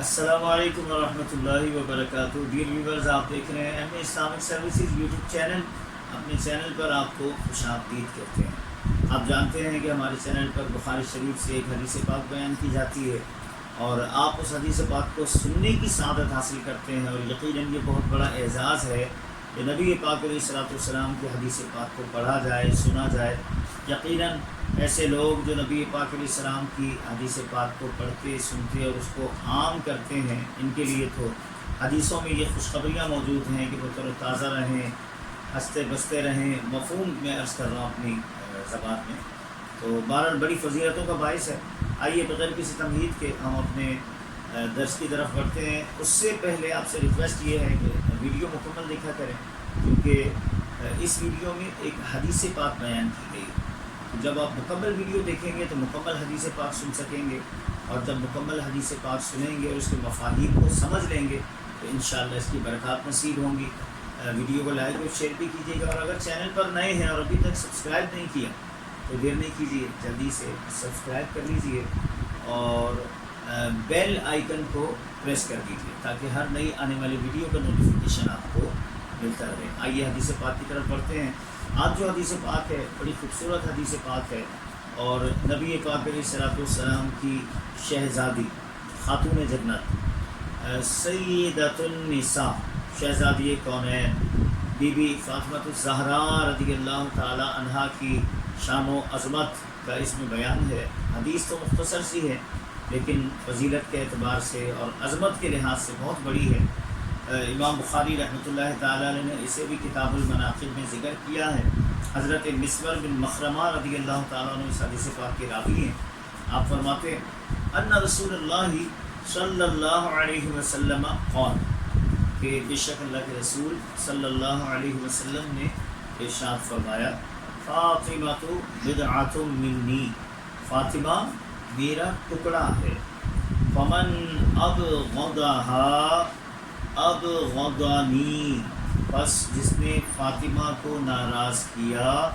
السلام علیکم ورحمۃ اللہ وبرکاتہ۔ ڈیئر ویورز آپ دیکھ رہے ہیں M A Islamic services YouTube channel. اپنے چینل پر آپ کو خوش آمدید کہتے ہیں۔ آپ جانتے ہیں کہ ہمارے چینل پر بخاری شریف سے ایک حدیث پاک بیان کی جاتی ہے اور آپ اس حدیث پاک کو سننے کی سعادت حاصل کرتے ہیں اور یقیناً یہ بہت بڑا اعزاز ہے کہ نبی پاک علیہ صلاۃ والسلام کی حدیث پاک کو پڑھا جائے، سنا جائے۔ یقیناً ایسے لوگ جو نبی پاک علیہ السلام کی حدیث پاک کو پڑھتے، سنتے اور اس کو عام کرتے ہیں، ان کے لیے تو حدیثوں میں یہ خوشخبریاں موجود ہیں کہ وہ تر و تازہ رہیں، ہنستے بستے رہیں، مفہوم میں عرض کر رہا ہوں اپنی زبان میں۔ تو بہرحال بڑی فضیلتوں کا باعث ہے۔ آئیے بغیر کسی تمہید کے ہم اپنے درس کی طرف بڑھتے ہیں۔ اس سے پہلے آپ سے ریکویسٹ یہ ہے کہ ویڈیو مکمل دیکھا کریں، کیونکہ اس ویڈیو میں ایک حدیث پاک بیان کی گئی جب آپ مکمل ویڈیو دیکھیں گے تو مکمل حدیث پاک سن سکیں گے اور جب مکمل حدیث پاک سنیں گے اور اس کے مفاہیم کو سمجھ لیں گے تو انشاءاللہ اس کی برکات نصیب ہوں گی۔ ویڈیو کو لائک اور شیئر بھی کیجیے گا اور اگر چینل پر نئے ہیں اور ابھی تک سبسکرائب نہیں کیا تو دیر نہیں کیجیے جلدی سے سبسکرائب کر لیجیے اور بیل آئیکن کو پریس کر دیجیے تاکہ ہر نئی آنے والی ویڈیو کا نوٹیفیکیشن آپ کو ملتا رہے۔ آئیے حدیث پاک کی طرف بڑھتے ہیں۔ آج جو حدیث پاک ہے، بڑی خوبصورت حدیث پاک ہے اور نبی پاک علیہ صلاۃ السلام کی شہزادی خاتون جنت سیدت النساء۔ شہزادی کون ہے؟ بی بی فاطمۃ الزہرا رضی اللہ تعالی عنہا کی شان و عظمت کا اس میں بیان ہے۔ حدیث تو مختصر سی ہے، لیکن فضیلت کے اعتبار سے اور عظمت کے لحاظ سے بہت بڑی ہے۔ امام بخاری رحمۃ اللہ تعالیٰ علیہ نے اسے بھی کتاب المناقب میں ذکر کیا ہے۔ حضرت مصور بن مخرمہ رضی اللہ تعالیٰ عنہ اس حدیث پاک کے راوی ہیں۔ آپ فرماتے ہیں، ان رسول اللہ صلی اللہ علیہ وسلم قول کہ بے شک اللہ کے رسول صلی اللہ علیہ وسلم نے ارشاد فرمایا فاطمہ تو بدعات منی، فاطمہ میرا ٹکڑا ہے، فمن اب غدہ اب غدانی بس جس نے فاطمہ کو ناراض کیا،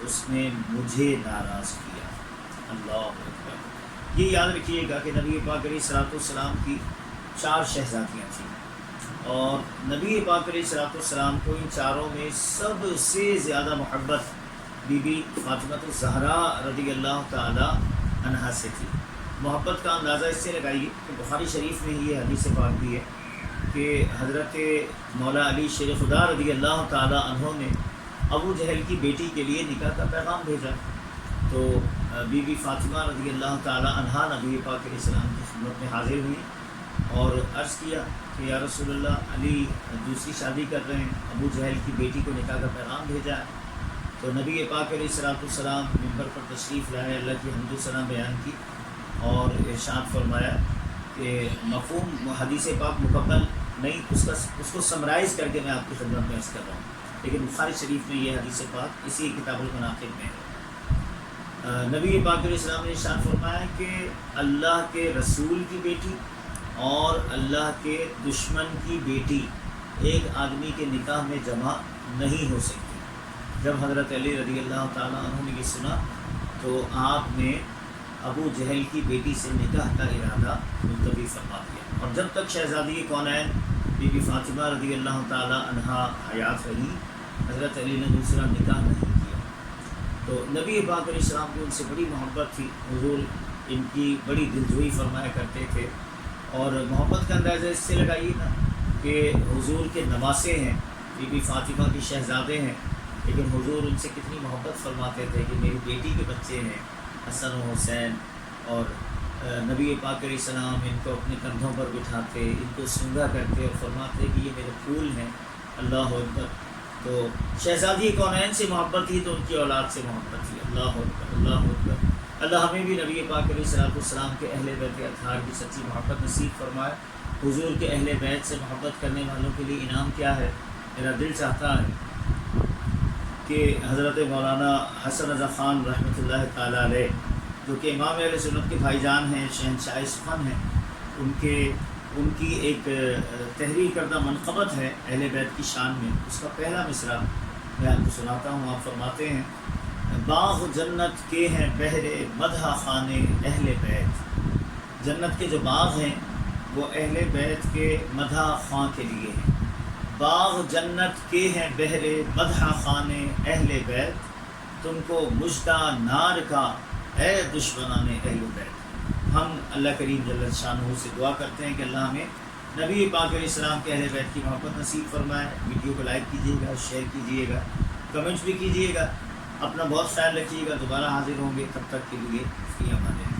اس نے مجھے ناراض کیا۔ اللہ اکبر۔ یہ یاد رکھیے گا کہ نبی پاک علیہ صلاۃ السلام کی چار شہزادیاں تھیں۔ اور نبی پاک علیہ صلاۃ السلام کو ان چاروں میں سب سے زیادہ محبت بی بی فاطمۃ الزہرا رضی اللہ تعالی عنہا سے تھی۔ محبت کا اندازہ اس سے لگائیے کہ بخاری شریف میں یہ حدیث پاک بھی ہے۔ کہ حضرت مولا علی شیر خدا رضی اللہ تعالیٰ عنہ نے ابو جہل کی بیٹی کے لیے نکاح کا پیغام بھیجا۔ تو بی بی فاطمہ رضی اللہ تعالیٰ عنہ نبی پاک علیہ السلام کی خدمت میں حاضر ہوئی اور عرض کیا کہ یا رسول اللہ، علی دوسری شادی کر رہے ہیں، ابو جہل کی بیٹی کو نکاح کا پیغام بھیجا۔ ہے تو نبی پاک علیہ السلاۃ السلام ممبر پر تشریف لائے، اللہ کی حمد السلام بیان کی اور ارشاد فرمایا کہ مفہوم حدیث پاک مکمل نہیں، اس کا اس کو سمرائز کر کے میں آپ کی خدمت میں عرض کر رہا ہوں۔ لیکن بخاری شریف میں یہ حدیث پاک اسی کتاب المناقب میں ہے۔ نبی پاک علیہ السلام نے ارشاد فرمایا کہ اللہ کے رسول کی بیٹی اور اللہ کے دشمن کی بیٹی ایک آدمی کے نکاح میں جمع نہیں ہو سکتی۔ جب حضرت علی رضی اللہ تعالیٰ عنہ نے یہ سنا تو آپ نے ابو جہل کی بیٹی سے نکاح کا ارادہ ملتوی فرما دیا۔ اور جب تک شہزادی کونین بی بی فاطمہ رضی اللہ تعالیٰ عنہا حیات رہی حضرت علی نے دوسرا نکاح نہیں کیا۔ تو نبی پاک علیہ السلام کی ان سے بڑی محبت تھی۔ حضور ان کی بڑی دلجوئی فرمایا کرتے تھے۔ اور محبت کا اندازہ اس سے لگائیے نا کہ حضور کے نواسے ہیں، بی بی فاطمہ کی شہزادے ہیں، لیکن حضور ان سے کتنی محبت فرماتے تھے کہ میری بیٹی کے بچے ہیں۔ حسن و حسین اور نبی پاک علیہ السلام ان کو اپنے کندھوں پر بٹھاتے، ان کو سنگا کرتے اور فرماتے کہ یہ میرے پھول ہیں، اللہ اکبر۔ تو شہزادی کونین سے محبت تھی تو ان کی اولاد سے محبت تھی۔ اللہ اکبر اللہ اکبر۔ اللہ ہمیں بھی نبی پاک علیہ صلاحت السلام کے اہل بیت اطہار کی سچی محبت نصیب فرمائے۔ حضور کے اہل بیت سے محبت کرنے والوں کے لیے انعام کیا ہے؟ میرا دل چاہتا ہے کہ حضرت مولانا حسن رضا خان رحمۃ اللہ تعالیٰ علیہ، جو کہ امام علیہ سنت کے بھائی جان ہیں، شہنشاہ سخن ہیں، ان کے، ان کی ایک تحریر کردہ منقبت ہے اہل بیت کی شان میں۔ اس کا پہلا مصرع میں آپ کو سناتا ہوں، آپ فرماتے ہیں، باغ جنت کے ہیں بہرے مدح خانے اہل بیت۔ جنت کے جو باغ ہیں، وہ اہل بیت کے مدح خواں کے لیے ہیں۔ باغ جنت کے ہیں بہرے مدح خان اہل بیت۔ تم کو مجدہ نار کا اے دشمنان اہل بیت۔ ہم اللہ کریم جل شاہ سے دعا کرتے ہیں کہ اللہ ہمیں نبی پاک علیہ السلام کے اہل بیت کی محبت نصیب فرمائے۔ ویڈیو کو لائک کیجیے گا، شیئر کیجیے گا، کمنٹس بھی کیجیے گا۔ اپنا بہت خیال رکھیے گا، دوبارہ حاضر ہوں گے تب تک کے لیے۔ فی امان